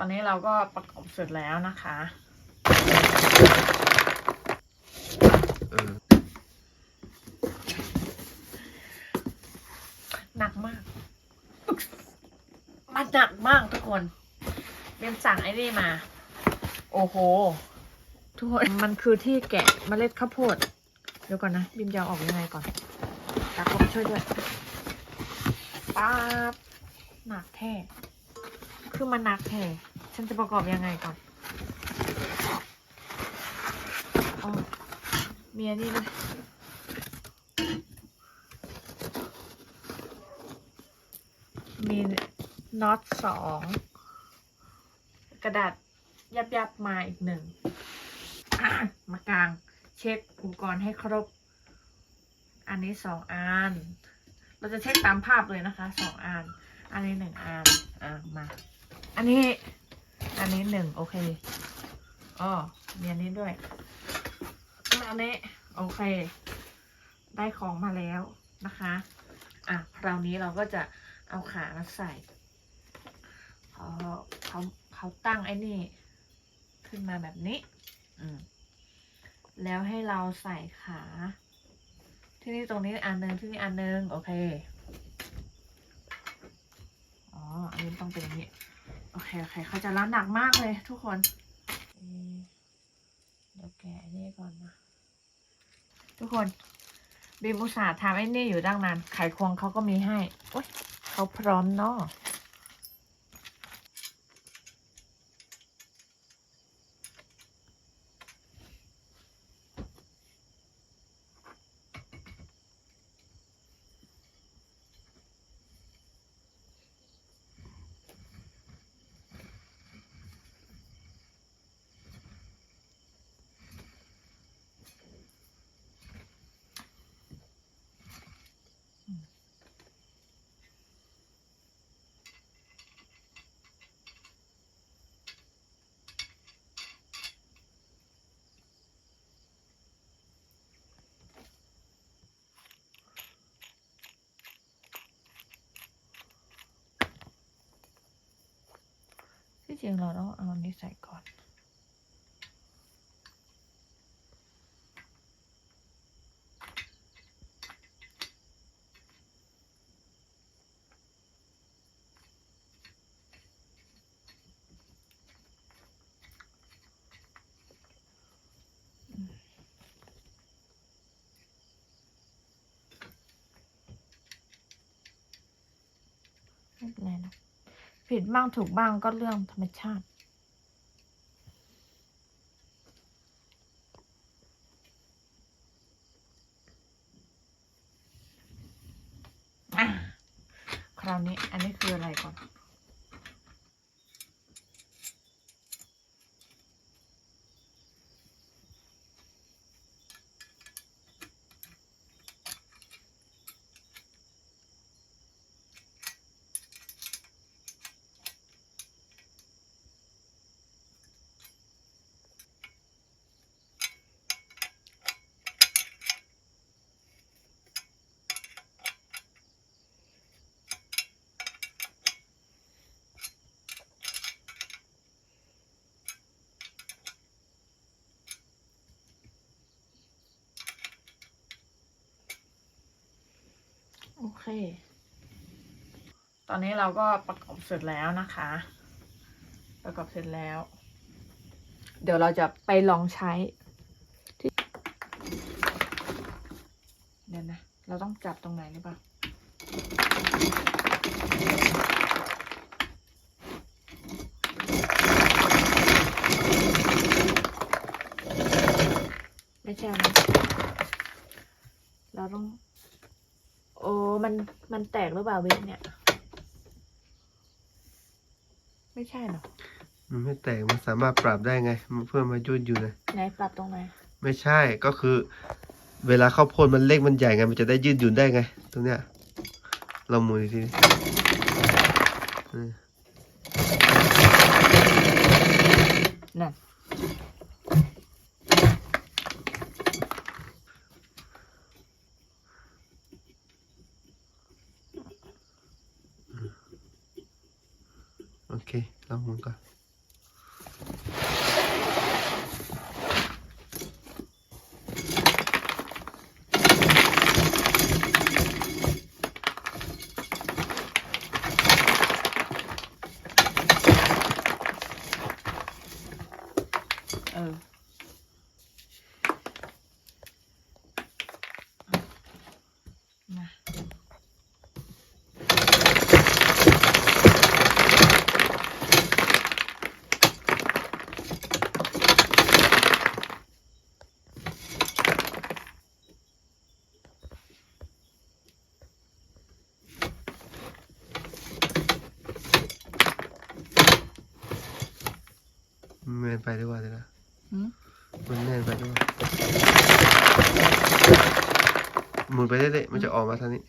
อนนี้เราก็ประกอบเสร็จแล้วนะคะเออหนักมาก มันหนักมากทุกคนเรียนสั่งไอ้นี่มา โอ้โห ทุกคน มันคือที่แกะเมล็ดข้าวโพด เดี๋ยวก่อนนะ บิมจะเอาออกยังไงก่อนตากบช่วยด้วยป๊าบหนักแท้ คือมันหนักแท้ ฉันจะประกอบยังไงก่อนอ๋อมีอันนี้ด้วยมีน็อตสองกระดาษยับยับมาอีกหนึ่งอะมากลางเช็คอุปกรณ์ให้ครบ อันนี้สองอัน เราจะเช็คตามภาพเลยนะคะสองอัน อันนี้หนึ่งอันอะมา อันนี้ อันนี้หนึ่งโอเคอ๋อมีอันนี้ด้วยอันนี้โอเค ได้ของมาแล้วนะคะ อะคราวนี้เราก็จะเอาขามาใส่เขาเขาเขาตั้งไอ้นี่ ขึ้นมาแบบนี้ อืมแล้วให้เราใส่ขา ที่นี่ตรงนี้อันนึงที่นี่อันนึงโอเค อ๋อ อันนี้ต้องเป็นอย่างนี้ โอเคโอเคเขาใจะร้านหนักมากเลยทุกคนอืมเดี๋ยวแกะอันนี่ก่อนนะทุกคนบีมอุตส่าห์ทำไอ้นี่อยู่ตั้งนานไขควงเขาก็มีให้โอ๊ยเขาพร้อมเนาะ จริงเราต้องเอานนี้ใส่ก่อนไม่เป็นไรนะ ผิดบ้างถูกบ้างก็เรื่องธรรมชาติ คราวนี้อันนี้คืออะไรก่อน เค ตอนนี้เราก็ประกอบเสร็จแล้วนะคะ ประกอบเสร็จแล้ว เดี๋ยวเราจะไปลองใช้ที่เดี๋ยวนะ เราต้องจับตรงไหนหรือเปล่า ไม่ใช่นะเราต้อง โอ้ มันมันแตกหรือเปล่าเว็บเนี่ย ไม่ใช่เหรอมันไม่แตกมันสามารถปรับได้ไง มันเพื่อมายืดอยู่นะไหนปรับตรงไหนไม่ใช่ก็คือ เวลาข้าวโพดมันเล็กมันใหญ่ไงมันจะได้ยืดหยุ่นได้ไง ตรงเนี้ยเราหมุนอีกทีอืมนั่น ok lóc luôn coi. Ừ. มันแน่นไปด้วยว่าเลยนะหืมมันแน่นไปด้วยหมุนไปเรื่อยๆมันจะออกมาทางนี้